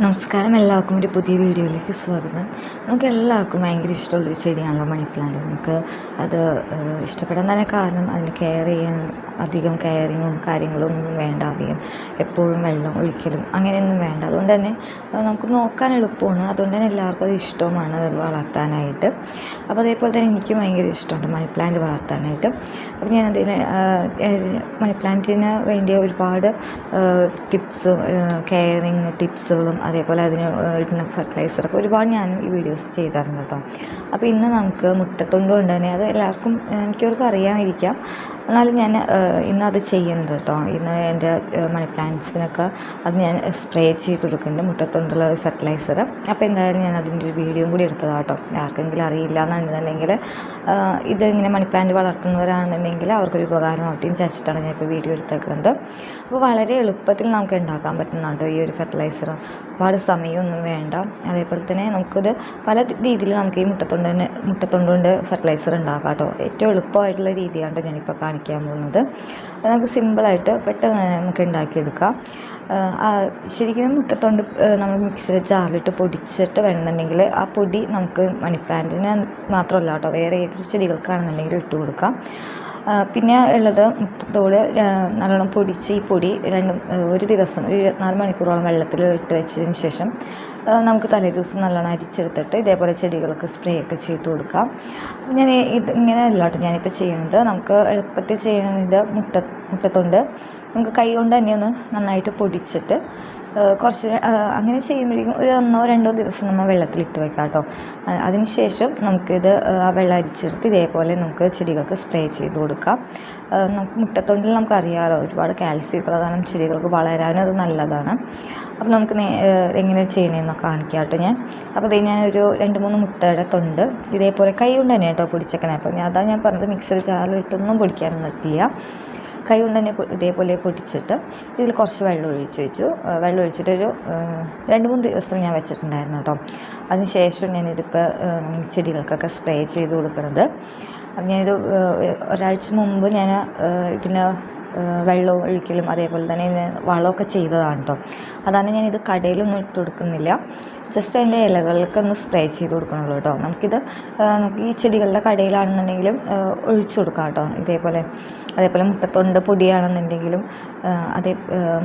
നമസ്കാരം. എല്ലാവർക്കും ഒരു പുതിയ വീഡിയോയിലേക്ക് സ്വാഗതം. നമുക്ക് എല്ലാവർക്കും ഭയങ്കര ഇഷ്ടമുള്ളൊരു ചെടിയാണല്ലോ മണി പ്ലാന്റ് നമുക്ക് അത് ഇഷ്ടപ്പെടാൻ തന്നെ കാരണം അതിന് കെയർ ചെയ്യാൻ അധികം കെയറിങ്ങും കാര്യങ്ങളും ഒന്നും വേണ്ട അധികം. എപ്പോഴും വെള്ളം ഒഴിക്കലും അങ്ങനെയൊന്നും വേണ്ട. അതുകൊണ്ട് തന്നെ നമുക്ക് നോക്കാൻ എളുപ്പമാണ്. അതുകൊണ്ട് തന്നെ എല്ലാവർക്കും അത് ഇഷ്ടവുമാണ് അത് വളർത്താനായിട്ട്. അപ്പോൾ അതേപോലെ തന്നെ എനിക്കും ഭയങ്കര ഇഷ്ടമുണ്ട് മണി പ്ലാന്റ് വളർത്താനായിട്ട്. അപ്പോൾ ഞാൻ അതിന് മണി പ്ലാന്റിന് വേണ്ടിയ ഒരുപാട് ടിപ്സ് കെയറിങ് ടിപ്സുകളും അതേപോലെ അതിന് ഇടുന്ന ഫെർട്ടിലൈസറൊക്കെ ഒരുപാട് ഞാൻ ഈ വീഡിയോസ് ചെയ്തായിരുന്നു കേട്ടോ. അപ്പോൾ ഇന്ന് നമുക്ക് മുട്ടത്തൊണ്ട് കൊണ്ട് തന്നെ അത് എല്ലാവർക്കും മിക്കവർക്കും അറിയാമായിരിക്കാം എന്നാലും ഞാൻ ഇന്ന് അത് ചെയ്യുന്നുണ്ട് കേട്ടോ ഇന്ന് എന്റെ മണി പ്ലാന്റ്സിനൊക്കെ അത് ഞാൻ സ്പ്രേ ചെയ്ത് കൊടുക്കുന്നുണ്ട് മുട്ടത്തുണ്ടുള്ള ഫെർട്ടിലൈസർ. അപ്പോൾ എന്തായാലും ഞാൻ അതിന്റെ ഒരു വീഡിയോ കൂടി എടുത്തതാണ് കേട്ടോ ആർക്കെങ്കിലും അറിയില്ല എന്നുണ്ടെന്നുണ്ടെങ്കിൽ ഇതിങ്ങനെ മണി പ്ലാന്റ് വളർത്തുന്നവരാണെന്നുണ്ടെങ്കിൽ അവർക്കൊരു ഉപകാരമാവട്ടെ എന്ന് വിചാരിച്ചിട്ടാണ് ഞാൻ ഇപ്പോൾ വീഡിയോ എടുത്തേക്കുന്നത്. അപ്പോൾ വളരെ എളുപ്പത്തിൽ നമുക്ക് ഉണ്ടാക്കാൻ പറ്റുന്നുണ്ട് ഈ ഒരു ഫെർട്ടിലൈസർ. ഒരുപാട് സമയമൊന്നും വേണ്ട. അതേപോലെ തന്നെ നമുക്കിത് പല രീതിയിൽ നമുക്ക് ഈ മുട്ടത്തൊണ്ട് മുട്ടത്തുണ്ടുകൊണ്ട് മുട്ടത്തൊണ്ട് കൊണ്ട് ഫെർട്ടിലൈസർ ഉണ്ടാക്കാം കേട്ടോ ഏറ്റവും എളുപ്പമായിട്ടുള്ള രീതിയാണ് ഞാനിപ്പോൾ കാണിക്കാൻ പോകുന്നത്. നമുക്ക് സിമ്പിളായിട്ട് പെട്ടെന്ന് നമുക്ക് ഉണ്ടാക്കിയെടുക്കാം. ശരിക്കും മുട്ടത്തൊണ്ട് നമ്മൾ മിക്സിയിൽ ചാറിലിട്ട് പൊടിച്ചിട്ട് വേണമെന്നുണ്ടെങ്കിൽ ആ പൊടി നമുക്ക് മണിപ്ലാന്റിന് മാത്രമല്ല കേട്ടോ വേറെ ഏതൊരു ചെടികൾക്കാണെന്നുണ്ടെങ്കിൽ ഇട്ട് കൊടുക്കാം. പിന്നെ ഉള്ളത് മുട്ടത്തോട് നല്ലോണം പൊടിച്ച് ഈ പൊടി രണ്ട് ഒരു ദിവസം ഒരു ഇരുപത്തിനാല് മണിക്കൂറോളം വെള്ളത്തിൽ ഇട്ട് വെച്ചതിന് ശേഷം നമുക്ക് തലേ ദിവസം നല്ലോണം അരിച്ചെടുത്തിട്ട് ഇതേപോലെ ചെടികൾക്ക് സ്പ്രേ ഒക്കെ ചെയ്ത് കൊടുക്കാം. ഞാൻ ഇത് ഇങ്ങനെ അല്ല കേട്ടോ ഞാനിപ്പോൾ ചെയ്യുന്നത്. നമുക്ക് എളുപ്പത്തിൽ ചെയ്യുന്നത് മുട്ട മുട്ടത്തൊണ്ട് നമുക്ക് കൈ കൊണ്ട് തന്നെ ഒന്ന് നന്നായിട്ട് പൊടിച്ചിട്ട് കുറച്ച് അങ്ങനെ ചെയ്യുമ്പോഴേക്കും ഒരു ഒന്നോ രണ്ടോ ദിവസം നമ്മൾ വെള്ളത്തിലിട്ട് വെക്കാം കേട്ടോ. അതിനുശേഷം നമുക്കിത് ആ വെള്ളം അരിച്ചെടുത്ത് ഇതേപോലെ നമുക്ക് ചെടികൾക്ക് സ്പ്രേ ചെയ്ത് കൊടുക്കാം. നമുക്ക് മുട്ടത്തൊണ്ടിൽ നമുക്കറിയാമല്ലോ ഒരുപാട് കാൽസ്യം പ്രധാനം ചെടികൾക്ക് വളരാനും അത് നല്ലതാണ്. അപ്പോൾ നമുക്ക് എങ്ങനെ ചെയ്യണമെന്ന് കാണിക്കാം കേട്ടോ ഞാൻ. അപ്പോൾ ഇത് ഞാനൊരു രണ്ട് മൂന്ന് മുട്ടയുടെ തൊണ്ട് ഇതേപോലെ കൈ കൊണ്ട് തന്നെ കേട്ടോ പൊടിച്ചേക്കണേ. അപ്പോൾ ഞാൻ അതാണ് ഞാൻ പറഞ്ഞത് മിക്സർ ജാറിലിട്ടൊന്നും പൊടിക്കാനൊന്നും പറ്റില്ല. കൈ കൊണ്ട് തന്നെ ഇതേപോലെ പൊടിച്ചിട്ട് ഇതിൽ കുറച്ച് വെള്ളം ഒഴിച്ച് വെച്ചു. വെള്ളം ഒഴിച്ചിട്ട് ഒരു രണ്ട് മൂന്ന് ദിവസം ഞാൻ വെച്ചിട്ടുണ്ടായിരുന്നു കേട്ടോ. അതിന് ശേഷം ഞാനിതിപ്പോൾ ചെടികൾക്കൊക്കെ സ്പ്രേ ചെയ്ത് കൊടുക്കുന്നത് ആ, ഒരാഴ്ച മുമ്പ് ഞാൻ ഇതിന് ആ, വെള്ളവും ഒഴിക്കലും അതേപോലെ തന്നെ ഇതിന് വളമൊക്കെ ചെയ്തതാണ് കേട്ടോ അതാണ് ഇത് കടയിലൊന്നും ഇട്ട് കൊടുക്കുന്നില്ല. ജസ്റ്റ് അതിന്റെ ഇലകൾക്കൊന്ന് സ്പ്രേ ചെയ്ത് കൊടുക്കണുള്ളൂ കേട്ടോ നമുക്കിത് നമുക്ക് ഈ ചെടികളുടെ കടയിലാണെന്നുണ്ടെങ്കിലും ഒഴിച്ചു കൊടുക്കാം കേട്ടോ ഇതേപോലെ അതേപോലെ മുട്ടത്തൊണ്ട് പൊടിയാണെന്നുണ്ടെങ്കിലും അതേ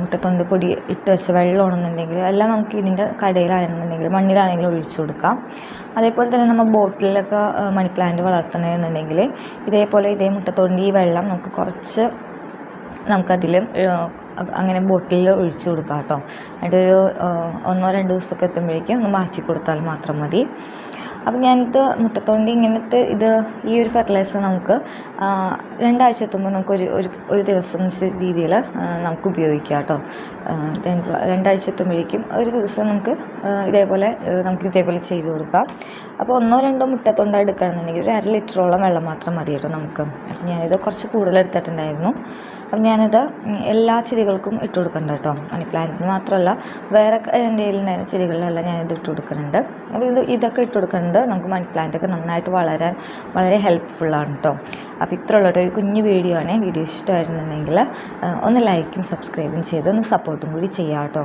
മുട്ടത്തൊണ്ട് പൊടി ഇട്ട് വെച്ച വെള്ളമാണെന്നുണ്ടെങ്കിലും എല്ലാം നമുക്ക് ഇതിന്റെ കടയിലാണെന്നുണ്ടെങ്കിലും മണ്ണിലാണെങ്കിലും ഒഴിച്ചു കൊടുക്കാം. അതേപോലെ തന്നെ നമ്മൾ ബോട്ടിലൊക്കെ മണി പ്ലാന്റ് വളർത്തണമെന്നുണ്ടെങ്കിൽ ഇതേപോലെ ഇതേ മുട്ടത്തൊണ്ട് ഈ വെള്ളം നമുക്ക് കുറച്ച് നമുക്കതിൽ അങ്ങനെ ബോട്ടിലിൽ ഒഴിച്ചു കൊടുക്കാം കേട്ടോ. ഒരു ഒന്നോ രണ്ടോ ദിവസമൊക്കെ എത്തുമ്പോഴേക്കും ഒന്ന് മാറ്റി കൊടുത്താൽ മാത്രം മതി. അപ്പം ഞാനിത് മുട്ടത്തോണ്ടി ഇങ്ങനത്തെ ഇത് ഈ ഒരു ഫെർട്ടിലൈസർ നമുക്ക് രണ്ടാഴ്ച എത്തുമ്പോൾ നമുക്കൊരു ഒരു ഒരു ദിവസം രീതിയിൽ നമുക്ക് ഉപയോഗിക്കാം കേട്ടോ. രണ്ടാഴ്ച എത്തുമ്പോഴേക്കും ഒരു ദിവസം നമുക്ക് ഇതേപോലെ നമുക്ക് ഇതേപോലെ ചെയ്ത് കൊടുക്കാം. അപ്പോൾ ഒന്നോ രണ്ടോ മുട്ടത്തൊണ്ട എടുക്കുകയാണെന്നുണ്ടെങ്കിൽ ഒരു അര ലിറ്ററോളം വെള്ളം മാത്രം മതി കേട്ടോ നമുക്ക്. അപ്പം ഞാനിത് കുറച്ച് കൂടുതൽ എടുത്തിട്ടുണ്ടായിരുന്നു. അപ്പം ഞാനിത് എല്ലാ ചെടികൾക്കും ഇട്ട് കൊടുക്കുന്നുണ്ട് കേട്ടോ. മണി പ്ലാന്റിന് മാത്രമല്ല വേറെ എന്റെ ചെടികളിലെല്ലാം ഞാനിത് ഇട്ട് കൊടുക്കുന്നുണ്ട് അപ്പോൾ ഇത് ഇതൊക്കെ ഇട്ട് കൊടുക്കുന്നുണ്ട് നമുക്ക് മണി പ്ലാന്റൊക്കെ നന്നായിട്ട് വളരാൻ വളരെ ഹെൽപ്ഫുള്ളാണ് കേട്ടോ അപ്പോൾ ഇത്ര ഉള്ളൊരു കുഞ്ഞു വീഡിയോ ആണ്. വീഡിയോ ഇഷ്ടമായിരുന്നുണ്ടെങ്കിൽ ഒന്ന് ലൈക്കും സബ്സ്ക്രൈബും ചെയ്ത് ഒന്ന് സപ്പോർട്ടും കൂടി ചെയ്യാം കേട്ടോ